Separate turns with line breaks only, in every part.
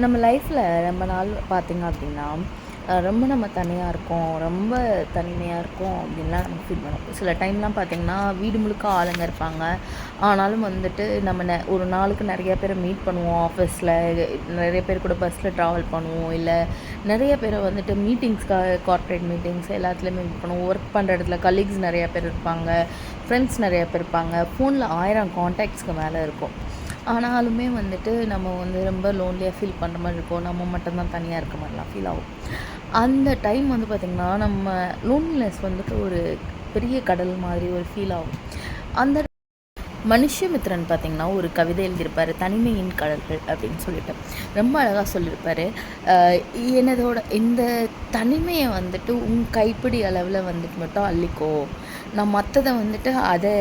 நம்ம லைஃப்பில் ரொம்ப நாள் பார்த்திங்க அப்படின்னா ரொம்ப நம்ம தனியாக இருக்கோம் ரொம்ப தனிமையாக இருக்கோம் அப்படின்லாம் நம்ம ஃபீல் பண்ணுவோம் சில டைம்லாம் பார்த்திங்கன்னா வீடு முழுக்க ஆளுங்க இருப்பாங்க. ஆனாலும் வந்துட்டு நம்ம நெ ஒரு நாளுக்கு நிறைய பேரை மீட் பண்ணுவோம் ஆஃபீஸில் நிறைய பேர் கூட பஸ்ஸில் ட்ராவல் பண்ணுவோம் இல்லை நிறைய பேரை வந்துட்டு மீட்டிங்ஸ்க்காக கார்ப்பரேட் மீட்டிங்ஸ் எல்லாத்துலேயுமே மீட் பண்ணுவோம். ஒர்க் பண்ணுற இடத்துல கலீக்ஸ் நிறையா பேர் இருப்பாங்க ஃப்ரெண்ட்ஸ் நிறையா பேர் இருப்பாங்க. ஃபோனில் ஆயிரம் காண்டாக்ட்ஸ்க்கு மேலே இருக்கும். ஆனாலுமே வந்துட்டு நம்ம வந்து ரொம்ப லோன்லியாக ஃபீல் பண்ணுற மாதிரி இருக்கும் நம்ம மட்டும்தான் தனியாக இருக்க மாதிரிலாம் ஃபீல் ஆகும். அந்த டைம் வந்து பார்த்திங்கன்னா நம்ம லோன்லினஸ் வந்துட்டு ஒரு பெரிய கடல் மாதிரி ஒரு ஃபீல் ஆகும். அந்த மனுஷமித்ரன் பார்த்திங்கன்னா ஒரு கவிதை எழுதியிருப்பார் தனிமையின் கடல்கள் அப்படின்னு சொல்லிட்டு. ரொம்ப அழகாக சொல்லியிருப்பார். என்னதோட இந்த தனிமையை வந்துட்டு உன் கைப்பிடி அளவில் வந்துட்டு மட்டும் அள்ளிக்கோ. நான் மற்றதை வந்துட்டு அதை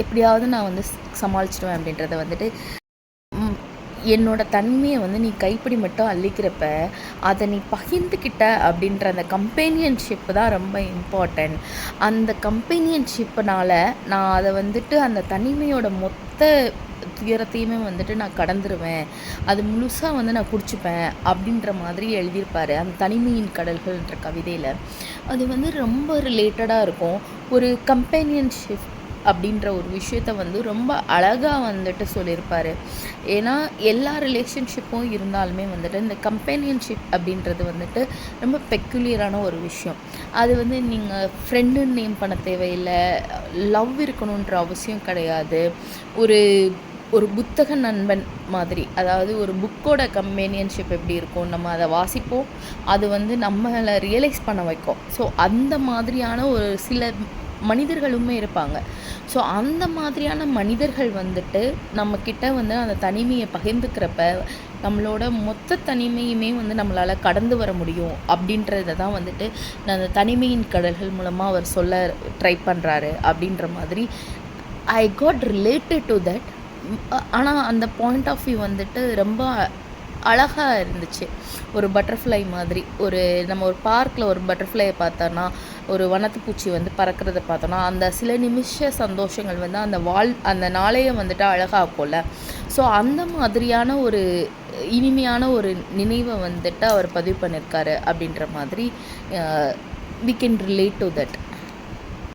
எப்படியாவது நான் வந்து சமாளிச்சிடுவேன் அப்படின்றத வந்துட்டு என்னோட தன்மையை வந்து நீ கைப்பிடி மட்டும் அள்ளிக்கிறப்ப அதை நீ பகிர்ந்துக்கிட்ட அப்படின்ற அந்த கம்பேனியன்ஷிப்பு தான் ரொம்ப இம்பார்ட்டன்ட் அந்த கம்பேனியன்ஷிப்புனால் நான் அதை வந்துட்டு அந்த தனிமையோட மொத்த துயரத்தையுமே வந்துட்டு நான் கடந்துருவேன். அது முழுசாக வந்து நான் குடிச்சுப்பேன் அப்படின்ற மாதிரி எழுதியிருப்பார் அந்த தனிமையின் கடல்கள்ன்ற கவிதையில். அது வந்து ரொம்ப ரிலேட்டடாக இருக்கும். ஒரு கம்பேனியன்ஷிப் அப்படின்ற ஒரு விஷயத்த வந்து ரொம்ப அழகாக வந்துட்டு சொல்லியிருப்பார். ஏன்னா எல்லா ரிலேஷன்ஷிப்பும் இருந்தாலுமே வந்துட்டு இந்த கம்பேனியன்ஷிப் அப்படின்றது வந்துட்டு ரொம்ப பெக்குலியரான ஒரு விஷயம். அது வந்து நீங்கள் ஃப்ரெண்டுன்னு நேம் பண்ண தேவையில்லை. லவ் இருக்கணுன்ற அவசியம் கிடையாது. ஒரு ஒரு புத்தக நண்பன் மாதிரி அதாவது ஒரு புக்கோட கம்பேனியன்ஷிப் எப்படி இருக்கும் நம்ம அதை வாசிப்போம் அது வந்து நம்மளை ரியலைஸ் பண்ண வைக்கும். ஸோ அந்த மாதிரியான ஒரு சில மனிதர்களுமே இருப்பாங்க. ஸோ அந்த மாதிரியான மனிதர்கள் வந்துட்டு நம்மக்கிட்ட வந்து அந்த தனிமையை பகிர்ந்துக்கிறப்ப நம்மளோட மொத்த தனிமையுமே வந்து நம்மளால் கடந்து வர முடியும் அப்படின்றத தான் வந்துட்டு நான் அந்த தனிமையின் கடல்கள் மூலமாக அவர் சொல்ல ட்ரை பண்ணுறாரு அப்படின்ற மாதிரி. I got related to that ஆனால் அந்த பாயிண்ட் ஆஃப் வியூ வந்துட்டு ரொம்ப அழகாக இருந்துச்சு. ஒரு பட்டர்ஃப்ளை மாதிரி. ஒரு நம்ம ஒரு பார்க்கில் ஒரு பட்டர்ஃப்ளையை பார்த்தோன்னா ஒரு வனத்து பூச்சி வந்து பறக்கிறத பார்த்தோன்னா அந்த சில நிமிஷ சந்தோஷங்கள் வந்து அந்த வாழ் அந்த நாளையை வந்துட்டு அழகாக்கும்ல. ஸோ அந்த மாதிரியான ஒரு இனிமையான ஒரு நினைவை வந்துட்டு அவர் பதிவு பண்ணியிருக்காரு அப்படின்ற மாதிரி we can relate to that